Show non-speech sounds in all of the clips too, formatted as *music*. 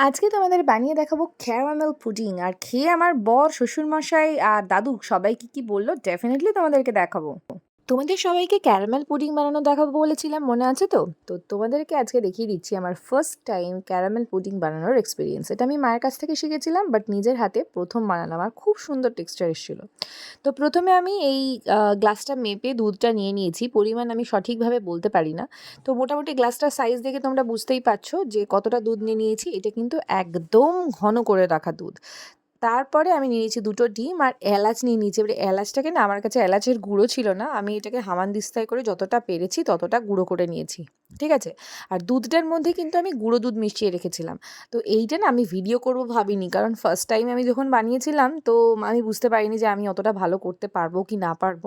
আজকে তোমাদের বানিয়ে দেখাবো ক্যারামেল পুডিং আর খেয়ে আমার বর, শ্বশুরমশাই আর দাদু সবাইকে কি বলল ডেফিনেটলি তোমাদেরকে দেখাবো। তোমাদের সবাইকে ক্যারামেল পুডিং বানানো দেখাবো বলেছিলাম, মনে আছে তো? তো তোমাদেরকে আজকে দেখিয়ে দিচ্ছি আমার ফার্স্ট টাইম ক্যারামেল পুডিং বানানোর এক্সপিরিয়েন্স এটা আমি মায়ের কাছ থেকে শিখেছিলাম বাট নিজের হাতে প্রথম বানালাম আর খুব সুন্দর টেক্সচার এসেছিল। তো প্রথমে আমি এই গ্লাসটা মেপে দুধটা নিয়ে নিয়েছি, পরিমাণ আমি সঠিকভাবে বলতে পারি না। তো মোটামুটি গ্লাসটার সাইজ দেখে তোমরা বুঝতেই পারছ যে কতটা দুধ নিয়ে নিয়েছি, এটা কিন্তু একদম ঘন করে রাখা দুধ। তারপরে আমি নিয়ে নিয়েছি দুটো ডিম আর এলাচ নিয়ে নিয়েছি। এবারে এলাচটাকে না আমার কাছে এলাচের গুঁড়ো ছিল না, আমি এটাকে হামান হামানদিস্তায় করে যতটা পেরেছি ততটা গুঁড়ো করে নিয়েছি, ঠিক আছে? আর দুধটার মধ্যে কিন্তু আমি গুঁড়ো দুধ মিশিয়ে রেখেছিলাম। তো এইটা না আমি ভিডিও করব ভাবিনি, কারণ ফার্স্ট টাইম আমি যখন বানিয়েছিলাম তো আমি বুঝতে পারিনি যে আমি অতটা ভালো করতে পারব কি না পারব।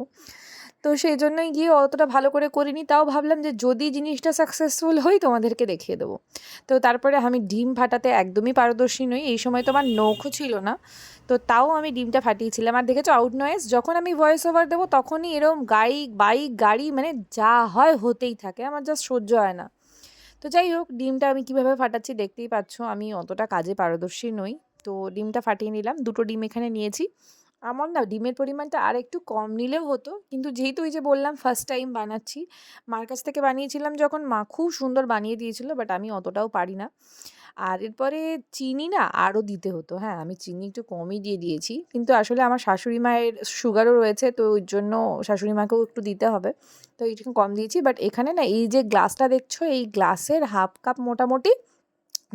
তো সেই জন্যই গিয়ে অতটা ভালো করে করিনি। তাও ভাবলাম যে যদি জিনিসটা সাকসেসফুল হই তোমাদেরকে দেখিয়ে দেবো। তো তারপরে আমি ডিম ফাটাতে একদমই পারদর্শী নই। এই সময় তো আমার নৌকো ছিল না। তো তাও আমি ডিমটা ফাটিয়েছিলাম। আর দেখেছ আউট নয়েস যখন আমি ভয়েস ওভার দেবো তখনই এরকম গাড়ি বাইক গাড়ি মানে যা হয় হতেই থাকে। আমার জাস্ট সহ্য হয় না। তো যাই হোক, ডিমটা আমি কীভাবে ফাটাচ্ছি দেখতেই পাচ্ছ। আমি অতটা কাজে পারদর্শী নই। তো ডিমটা ফাটিয়ে নিলাম। দুটো ডিম এখানে নিয়েছি। আমার না ডিমের পরিমাণটা আর একটু কম নিলেও হতো। কিন্তু যেহেতু ওই যে বললাম ফার্স্ট টাইম বানাচ্ছি, মার কাছ থেকে বানিয়েছিলাম যখন মা খুব সুন্দর বানিয়ে দিয়েছিল বাট আমি অতটাও পারি না। আর এরপরে চিনি না আরও দিতে হতো। হ্যাঁ আমি চিনি একটু কমই দিয়ে দিয়েছি। কিন্তু আসলে আমার শাশুড়ি মায়ের সুগারও রয়েছে, তো ওই জন্য শাশুড়ি মাকেও একটু দিতে হবে। তো এইটুকু কম দিয়েছি বাট এখানে না এই যে গ্লাসটা দেখছ, এই গ্লাসের হাফ কাপ মোটামুটি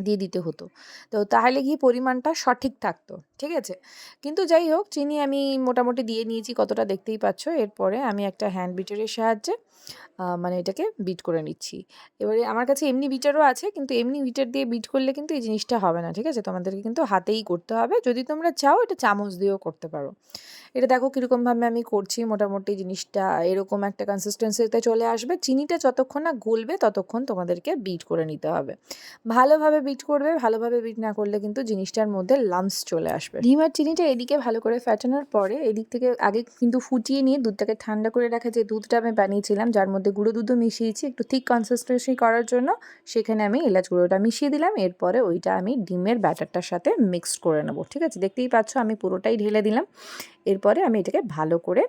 দিয়ে দিতে হতো। তো তাহলে গিয়ে পরিমাণটা সঠিক থাকতো, ঠিক আছে? কিন্তু যাই হোক, চিনি আমি মোটামুটি দিয়ে নিয়েছি, কতটা দেখতেই পাচ্ছ। এরপরে আমি একটা হ্যান্ড বিটারের সাহায্যে মানে এটাকে বিট করে নিচ্ছি। এবারে আমার কাছে এমনি বিটারও আছে, কিন্তু এমনি বিটার দিয়ে বিট করলে কিন্তু এই জিনিসটা হবে না, ঠিক আছে? তোমাদেরকে কিন্তু হাতেই করতে হবে। যদি তোমরা চাও, এটা চামচ দিয়েও করতে পারো। এটা দেখো কীরকমভাবে আমি করছি, মোটামুটি জিনিসটা এরকম একটা কনসিস্টেন্সিতে চলে আসবে। চিনিটা যতক্ষণ না গলবে, ততক্ষণ তোমাদেরকে বিট করে নিতে হবে। ভালোভাবে বিট করবে, ভালোভাবে বিট না করলে কিন্তু জিনিসটার মধ্যে লামস চলে আসবে। ডিম আর চিনিটা এদিকে ভালো করে ফ্যাটানোর পরে এদিক থেকে আগে কিন্তু ফুটিয়ে নিয়ে দুধটাকে ঠান্ডা করে রাখা যে দুধটা আমি বানিয়েছিলাম, যার মধ্যে গুঁড়ো দুধও মিশিয়েছি একটু থিক কনসিস্টেন্সি করার জন্য, সেখানে আমি এলাচ গুঁড়োটা মিশিয়ে দিলাম। এরপরে ওইটা আমি ডিমের ব্যাটারটার সাথে মিক্সড করে নেব। ঠিক আছে? দেখতেই পাচ্ছ আমি পুরোটাই ঢেলে দিলাম। এরপরে আমি এটাকে ভালো করে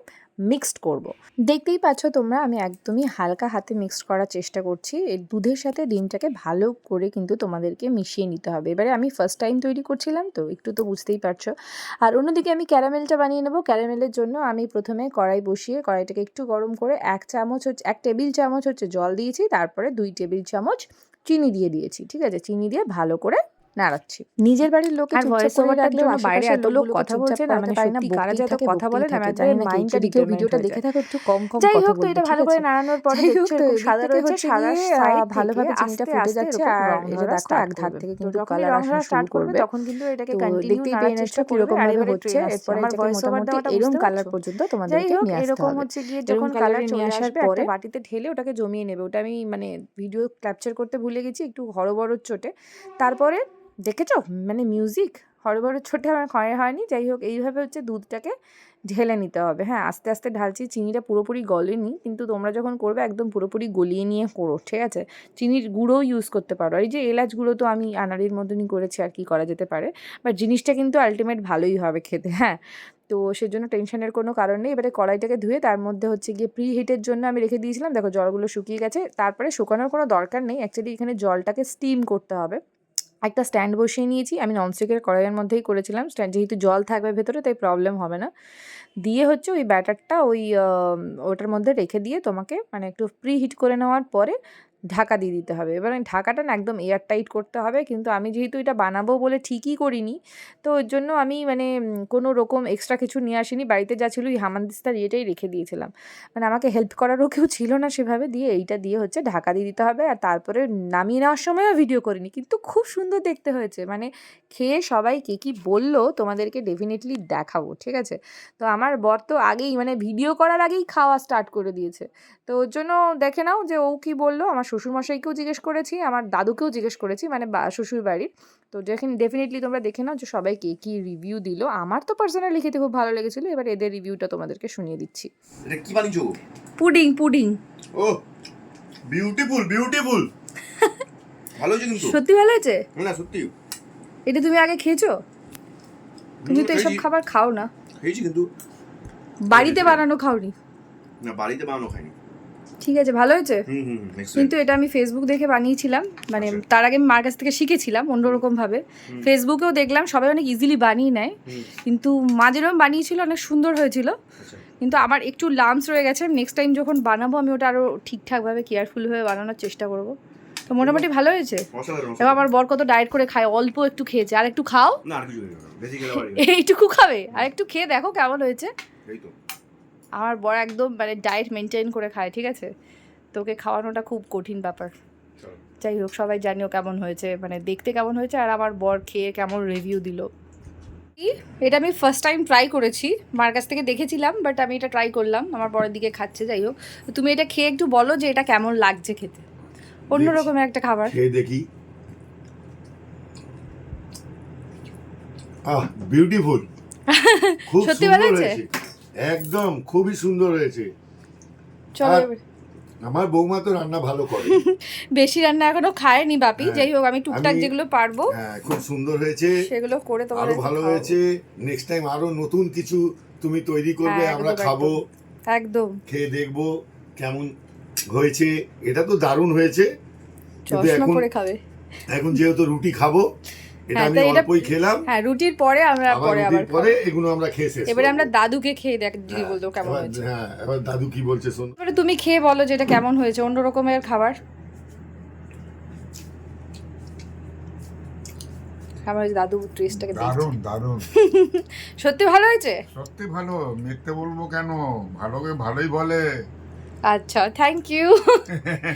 মিক্সড করব। দেখতেই পাচ্ছ তোমরা, আমি একদমই হালকা হাতে মিক্সড করার চেষ্টা করছি। এই দুধের সাথে ডিমটাকে ভালো করে কিন্তু তোমাদেরকে মিশিয়ে নিতে হবে। এবারে আমি ফার্স্ট টাইম তৈরি করছিলাম, তো একটু তো বুঝতেই পারছ। আর অন্যদিকে আমি ক্যারামেলটা বানিয়ে নেব। ক্যারামেলের জন্য আমি প্রথমে কড়াই বসিয়ে কড়াইটাকে একটু গরম করে এক চামচ হচ্ছে, এক টেবিল চামচ হচ্ছে জল দিয়েছি, তারপরে দুই টেবিল চামচ চিনি দিয়ে দিয়েছি, ঠিক আছে? চিনি দিয়ে ভালো করে নাড়াচ্ছি। নিজের বাড়ির লোকে আর টা রাখলেও দিলেও বাইরে এত লোক কথা বলছে না মানে সত্যি কারা যে এত কথা বলে না আমি জানি না মাইন্ডটা জানি না কেউ কে ভিডিওটা দেখে থাকো একটু কম কম যাই হোক তো এটা ভালো করে নাড়ানোর পরে দেখছ সাদা রয়েছে সাদা side ভালোভাবে চিনিটা ফুটে যাচ্ছে আর এটা দেখো এক ধার থেকে কিন্তু কালার আসা start করবে তখন কিন্তু এটাকে নাড়ার চেষ্টা করবে, কীরকম ভাবে হচ্ছে। এরপরে আমার দেওয়াটা এরম বুঝতে কালার পর্যন্ত তোমাদেরকে নিয়ে আসতে এরকম হচ্ছে গিয়ে যখন কালার চলে আসার পরে বাটিতে ঢেলে ওটাকে জমিয়ে নেবে ওটা আমি মানে ভিডিও ক্যাপচার করতে ভুলে গেছি একটু হরবড় চোটে তারপরে দেখেছ? মানে মিউজিক হরবড় চোটে আমার ক্ষয় হয়নি। যাই হোক, এইভাবে হচ্ছে দুধটাকে ঢেলে নিতে হবে। হ্যাঁ আস্তে আস্তে ঢালছি, চিনিটা পুরোপুরি গলেনি, কিন্তু তোমরা যখন করবে, একদম পুরোপুরি গলিয়ে নিয়ে করো, ঠিক আছে? চিনির গুঁড়োও ইউজ করতে পারো। এই যে এলাচ গুঁড়ো তো আমি আনাড়ির মতনই করেছি, আর কি করা যেতে পারে। বাট জিনিসটা কিন্তু আলটিমেট ভালোই হবে খেতে হ্যাঁ? তো সেজন্য টেনশনের কোনো কারণ নেই। এবারে কড়াইটাকে ধুয়ে, তার মধ্যে হচ্ছে গিয়ে প্রি হিটের জন্য আমি রেখে দিয়েছিলাম। দেখো, জলগুলো শুকিয়ে গেছে। তারপরে শুকানোর কোনো দরকার নেই। অ্যাকচুয়ালি এখানে জলটাকে স্টিম করতে হবে। একটা স্ট্যান্ড বসিয়ে নিয়েছি। আমি ননস্টিকের কড়াইয়ের মধ্যেই করেছিলাম। স্ট্যান্ড যেহেতু জল থাকবে ভেতরে, তাই প্রবলেম হবে না। দিয়ে হচ্ছে ওই ব্যাটারটা ওই ওটার মধ্যে রেখে দিয়ে তোমাকে মানে একটু প্রি হিট করে নেওয়ার পরে ঢাকা দিয়ে দিতে হবে। এবার ঢাকাটা না একদম এয়ার টাইট করতে হবে। কিন্তু আমি যেহেতু এটা বানাবো বলে ঠিকই করিনি, তো ওর জন্য আমি মানে কোনো রকম এক্সট্রা কিছু নিয়ে আসিনি। বাড়িতে যা ছিল ওই হামানদিস্তার ইয়েটাই রেখে দিয়েছিলাম। মানে আমাকে হেল্প করারও কেউ ছিল না সেভাবে। দিয়ে এইটা দিয়ে হচ্ছে ঢাকা দিয়ে দিতে হবে। আর তারপরে নামিয়ে নেওয়ার সময়ও ভিডিও করিনি। কিন্তু খুব সুন্দর দেখতে হয়েছে। মানে খেয়ে সবাই কে কী বলল তোমাদেরকে ডেফিনেটলি দেখাবো, ঠিক আছে? তো আমার বর তো আগেই মানে ভিডিও করার আগেই খাওয়া স্টার্ট করে দিয়েছে। তো ওর জন্য দেখে নাও যে ও কী বলল। আমার শ্বশুরমশাইকেও জিজ্ঞেস করেছি আমার দাদুকেও জিজ্ঞেস করেছি মানে বা শ্বশুর বাড়ির তো দেখেন ডেফিনেটলি তোমরা দেখে নাও যে সবাই কে কী রিভিউ দিল। আমার তো পার্সোনালি খেতে খুব ভালো লেগেছিলো এবার এদের রিভিউটা তোমাদেরকে শুনিয়ে দিচ্ছি। এটা কি বানিয়েছো পুডিং পুডিং। ও বিউটিফুল বিউটিফুল ভালো হয়েছে কিন্তু। সত্যি ভালো হয়েছে? না সত্যি। এটা তুমি আগে খেয়েছো? তুমি তো এসব খাবার খাও না। খেয়েছি কিন্তু। বাড়িতে বানানো খাওনি? না বাড়িতে বানানো খাইনি। ঠিক আছে ভালো হয়েছে? কিন্তু এটা আমি ফেসবুক দেখে বানিয়েছিলাম মানে আচ্ছা। তার আগে আমি মার কাছ থেকে শিখেছিলাম অন্যরকম ভাবে। ফেসবুকেও দেখলাম সবাই অনেক ইজিলি বানিয়ে নেয়। কিন্তু মা যেরকম বানিয়েছিল অনেক সুন্দর হয়েছিল। আচ্ছা। কিন্তু আমার একটু লামস রয়ে গেছে নেক্সট টাইম যখন বানাবো আমি ওটা আরও ঠিকঠাকভাবে কেয়ারফুল হয়ে বানানোর চেষ্টা করব। তো মোটামুটি ভালো হয়েছে? এবার আমার বর কত ডায়েট করে খায় অল্প একটু খেয়েছে। আর একটু খাও। *laughs* এইটুকু খাবে। আর একটু খেয়ে দেখো কেমন হয়েছে। এই তো। আমার বর একদম মানে ডায়েট মেনটেন করে খায় ঠিক আছে? তোকে খাওয়ানোটা খুব কঠিন ব্যাপার। যাই হোক সবাই জানিও কেমন হয়েছে মানে দেখতে কেমন হয়েছে আর আমার বর খেয়ে কেমন রিভিউ দিল। এটা আমি ফার্স্ট টাইম ট্রাই করেছি মার কাছ থেকে দেখেছিলাম বাট আমি এটা ট্রাই করলাম আমার বরের দিকে খাচ্ছে যাই হোক। তুমি এটা খেয়ে একটু বলো যে এটা কেমন লাগছে খেতে। অন্য রকমের একটা খাবার। খেয়ে দেখি। আহ বিউটিফুল *laughs* খুব সত্যি? হয়েছে। একদম খুবই সুন্দর হয়েছে। আর- আমার বৌমা তো রান্না ভালো করে। *laughs* বেশি রান্না এখনও খায়নি বাপি হ্যাঁ, যাই হোক আমি টুকটাক আমি- যেগুলো পারব। হ্যাঁ খুব সুন্দর হয়েছে। সেগুলো করে আরও ভালো হয়েছে। নেক্সট টাইম আরও নতুন কিছু তুমি তৈরি করবে হ্যাঁ, আমরা একদম, খাব। একদম। খেয়ে দেখব কেমন হয়েছে। এটা তো দারুণ হয়েছে। কিন্তু চশমা এখন খাবে। এখন যেহেতু রুটি খাব এটা হ্যাঁ, আমি এটা- অল্পই খেলাম। হ্যাঁ রুটির পরে আমরা পরে আবার পরে এগুলো আমরা খেয়ে শেষ এবারে আমরা দাদুকে খেয়ে দেখ দিয়ে হ্যাঁ, বলতো কেমন হয়েছে। হ্যাঁ এবার দাদু কি বলছে শোন। এবারে তুমি খেয়ে বলো যে এটা কেমন হয়েছে অন্য রকমের খাবার? আমার দাদু দেখছি। দারুণ দারুণ। *laughs* সত্যি ভালো হয়েছে? সত্যি ভালো মিথ্যে বলব কেন? ভালোকে ভালোই বলে। আচ্ছা থ্যাংক ইউ *laughs*